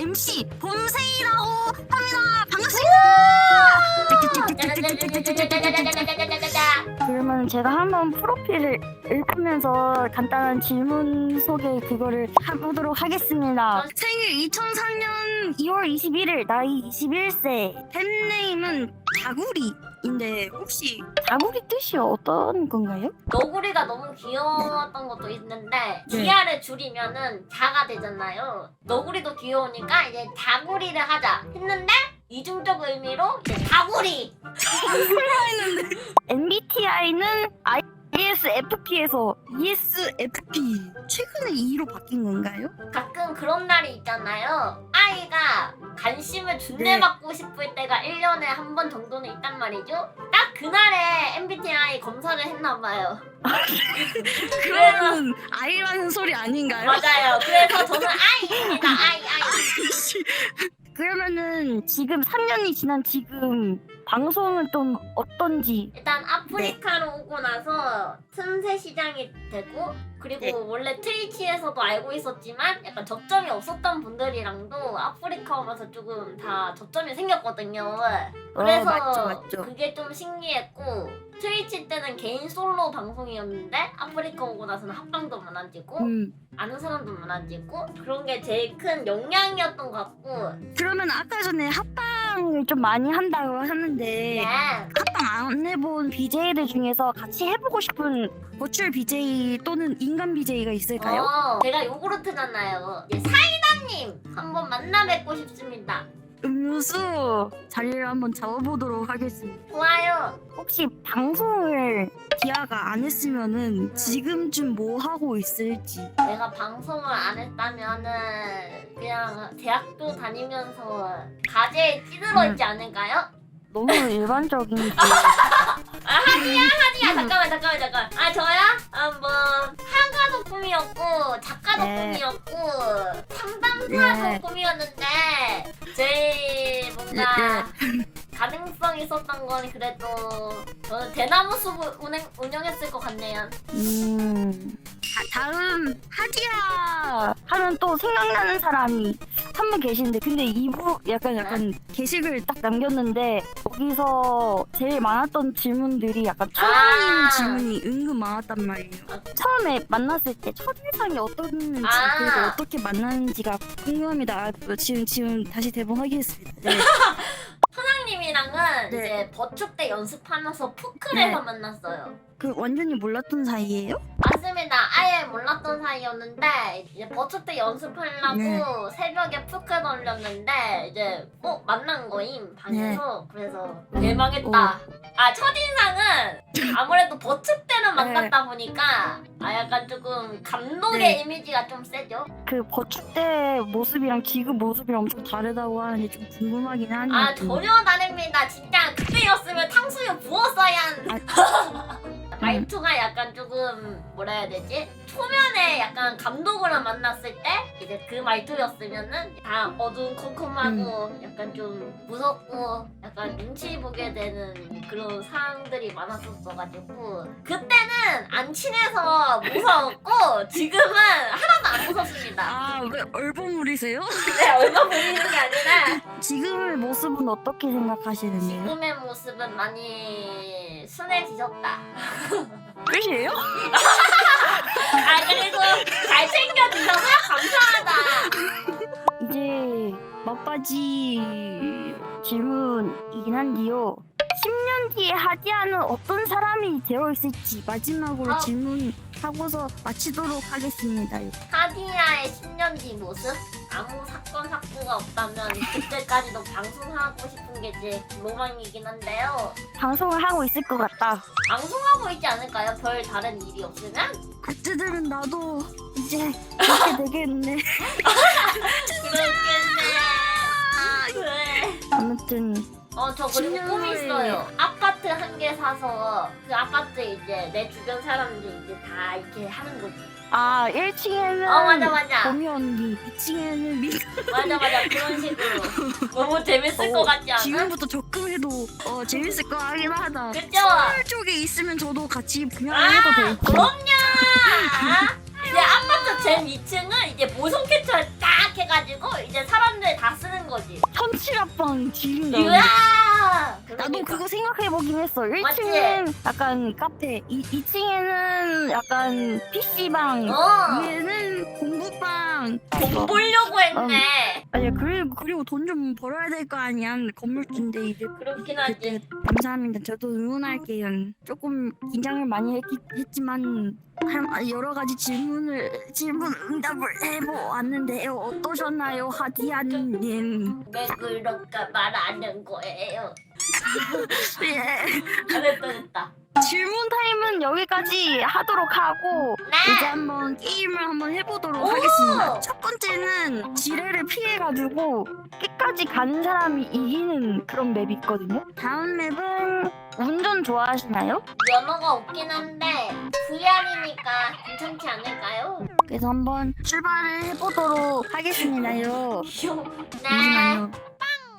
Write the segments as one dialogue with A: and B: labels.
A: MC 봄새이라고 합니다. 반갑습니다. 그러면 제가 한번 프로필을 읽으면서 간단한 질문 소개 그거를 해보도록 하겠습니다. 생일 2003년 2월 21일, 나이 21세, 팬네임은 자구리인데 혹시 자구리 뜻이 어떤 건가요?
B: 너구리가 너무 귀여웠던 것도 있는데
A: 네.
B: 기아를 줄이면은 자가 되잖아요. 너구리도 귀여우니까 이제 자구리를 하자 했는데 이중적 의미로 이제 다구리.
A: MBTI는 ISFP에서 ESFP 최근에 2로 바뀐 건가요?
B: 가끔 그런 날이 있잖아요. 아이가 관심을 준내
A: 네.
B: 받고 싶을 때가 1년에 한 번 정도는 있단 말이죠. 딱 그날에 MBTI 검사를 했나 봐요.
A: 그러면 I라는 소리 아닌가요?
B: 맞아요. 그래서 저는 I입니다. I, I.
A: 그러면은 지금 3년이 지난 지금 방송은 좀 어떤지
B: 일단 아프리카로 오고 나서 틈새 시장이 되고 그리고
A: 네.
B: 원래 트위치에서도 알고 있었지만 약간 접점이 없었던 분들이랑도 아프리카 오면서 조금 다 접점이 생겼거든요. 그래서
A: 어, 맞죠 맞죠
B: 그게 좀 신기했고 트위치 때는 개인 솔로 방송이었는데 아프리카 오고 나서는 합방도 많아지고
A: 음.
B: 아는 사람도 많아지고 그런 게 제일 큰 영향이었던 것 같고
A: 그러면 아까 전에 합방 을 좀 많이 한다고 하는데
B: 네.
A: 합방 안 해본 BJ들 중에서 같이 해보고 싶은 버추얼 BJ 또는 인간 BJ가 있을까요?
B: 어, 제가 요구르트잖아요. 예, 사이다님 한번 만나 뵙고 싶습니다.
A: 음료수 자리를 한번 잡아보도록 하겠습니다.
B: 좋아요.
A: 혹시 방송을 디아가 안 했으면은 지금쯤 뭐 하고 있을지
B: 내가 방송을 안 했다면은 그냥 대학도 다니면서 가재에 찌들어 있지 않을까요?
A: 너무 일반적인
B: 아 하지야 하지야 잠깐만 잠깐만 잠깐. 아 저야? 아뭐 화가도 꿈이었고 작가도
A: 네.
B: 꿈이었고 상담사도
A: 네.
B: 꿈이었는데 제일 뭔가
A: 네.
B: 가능성 있었던 건 그래도 저는 대나무 숲을 운행, 운영했을 것 같네요.
A: 음 다, 다음 하디야 하면 또 생각나는 사람이 한 분 계시는데 근데 이부 약간 약간 게시글 딱 남겼는데 거기서 제일 많았던 질문들이 약간 처음
B: 아.
A: 질문이 은근 많았단 말이에요. 처음에 만났을 때 첫인상이 어떻는지
B: 아.
A: 그리고 어떻게 만났는지가 궁금합니다. 아, 지금 지금 다시 대본 확인했습니다. 네.
B: 사장님이랑은
A: 네.
B: 이제 버축대 연습하면서 푸클에서
A: 네.
B: 만났어요.
A: 그 완전히 몰랐던 사이예요?
B: 맞습니다. 몰랐던 사이였는데 이제 버축대 연습하려고
A: 네.
B: 새벽에 푸클 돌렸는데 이제 어 만난 거임 방에서
A: 네.
B: 그래서 대망했다. 아 첫인상은 아무래도 버축대를 만났다 보니까 아 약간 조금 감독의
A: 네.
B: 이미지가 좀 세죠.
A: 그 버축대 모습이랑 지금 모습이랑 엄청 다르다고 하는데 좀 궁금하긴 하네요.
B: 아 전혀 다릅니다. 진짜 그때였으면 탕수육 부었어야 한. 말투가 약간 조금 뭐라 해야 되지? 초면에 약간 감독으로 만났을 때 이제 그 말투였으면은 다 어두운 컴컴하고 약간 좀 무섭고 약간 눈치 보게 되는 그런 상황들이 많았었어가지고 그때는 안 친해서 무서웠고 지금은 하나도 안 무섭습니다.
A: 아, 왜 얼버무리세요?
B: 근데 얼마 보이는 게 아니라
A: 지금의 모습은 어떻게 생각하시는데요?
B: 지금의 모습은 많이 순해지셨다.
A: 끝이에요?
B: 아 그리고 잘 챙겨주셔서 감사하다.
A: 이제 막바지 질문이긴 한데요. 10년 뒤에 하디아는 어떤 사람이 되어 있을지 마지막으로
B: 어.
A: 질문하고서 마치도록 하겠습니다.
B: 하디야의 10년 뒤 모습? 아무 사건 사고가 없다면 그때까지도 방송하고 싶은 게 제 로망이긴 한데요.
A: 방송을 하고 있을 것 같다.
B: 방송하고 있지 않을까요? 별 다른 일이 없으면?
A: 그때들은 나도 이제 그렇게 되겠네.
B: 그렇겠네. 그래.
A: 아무튼
B: 어, 저 그리고
A: 10년
B: 꿈이. 있어요. 아파트 한 개 사서 그 아파트 이제 내 주변 사람들 이제 다 이렇게 하는 거지.
A: 아 1층에는
B: 어, 맞아, 맞아.
A: 봄이 언니, 2층에는 미.
B: 맞아, 맞아. 그런 식으로. 너무 재밌을 것 같지 않아?
A: 지금부터 적금해도 어, 재밌을 것 같긴 하다.
B: 그쵸?
A: 서울 쪽에 있으면 저도 같이 분양을
B: 아,
A: 해도 될지.
B: 그럼요. 이제 아파트 제 2층은 이제 보송 캐쳐 딱 해가지고 이제 사람들 다 쓰는 거지.
A: 천칠합방 지린다. 나도 그거 생각해보긴 했어.
B: 맞지?
A: 1층은 약간 카페, 2, 2층에는 약간 PC방,
B: 어.
A: 위에는 공부방.
B: 돈 벌려고 했네.
A: 아니야, 그리고, 그리고 돈 좀 벌어야 될 거 아니야. 건물주인데 이제.
B: 그렇긴 하지.
A: 감사합니다. 저도 응원할게요. 조금 긴장을 많이 했, 했지만 할- 여러 가지 질문을 질문 응답을 해보았는데요. 어떠셨나요, 하디아님?
B: 왜 그렇게 말하는 거예요?
A: 예.
B: 아, 됐다 됐다.
A: 질문 타임은 여기까지 하도록 하고
B: 네.
A: 이제 한번 게임을 한번 해보도록
B: 오!
A: 하겠습니다. 첫 번째는 지뢰를 피해가지고 끝까지 가는 사람이 이기는 그런 맵이 있거든요. 다음 맵은 운전 좋아하시나요?
B: 면허가 없긴 한데 VR이니까 괜찮지 않을까요?
A: 그래서 한번 출발을 해보도록 하겠습니다요.
B: 네.
A: 잠시만요.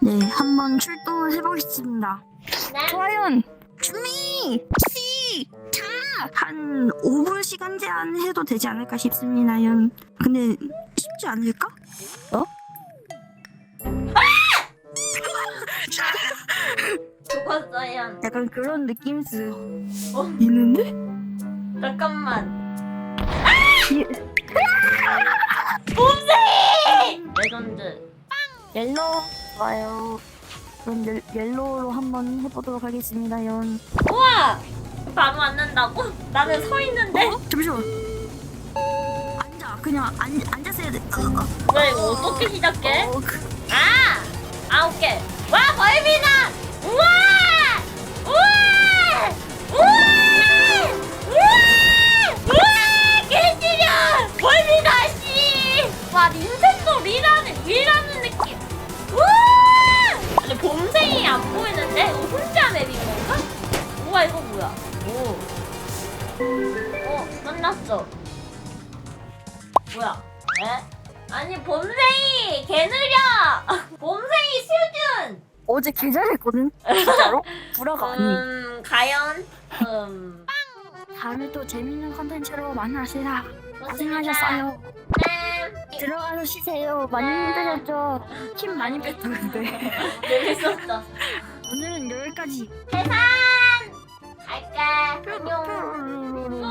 A: 네, 한번 출동해 보겠습니다.
B: 네.
A: 좋아요. 준비 시 작. 한 5분 시간 제한 해도 되지 않을까 싶습니다요. 근데 쉽지 않을까? 어?
B: 죽었어요.
A: 약간 그런 느낌스
B: 어?
A: 있는데?
B: 잠깐만.
A: 예.
B: 봄새! 레전드.
A: 옐로우 좋아요. 그럼 옐, 옐로우로 한번 해보도록 하겠습니다요.
B: 우와! 바로 앉는다고? 나는 서 있는데?
A: 어? 잠시만. 앉아. 그냥 앉, 앉아서 해야 돼. 어, 어.
B: 왜 이거 어떻게 시작해?
A: 어, 그,
B: 아! 아 오케이. 와 멀미나! 우와! 우와! 우와! 우와! 우와! 개지려! 멀미나 씨! 와 닌텐 끝났어. 뭐야? 에? 아니 봄생이 개 느려! 봄생이 수준!
A: 어제 개 잘했거든. 진짜로? 불화가 아니.
B: 음 과연? 음
A: 다음에 또 재밌는 컨텐츠로 만나시라. 고생하셨어요.
B: 네
A: 들어가서 쉬세요. 많이 힘드셨죠? 힘 많이 뺐다 근데.
B: 재밌었어
A: 오늘은 여기까지.
B: 해산! 갈게 안녕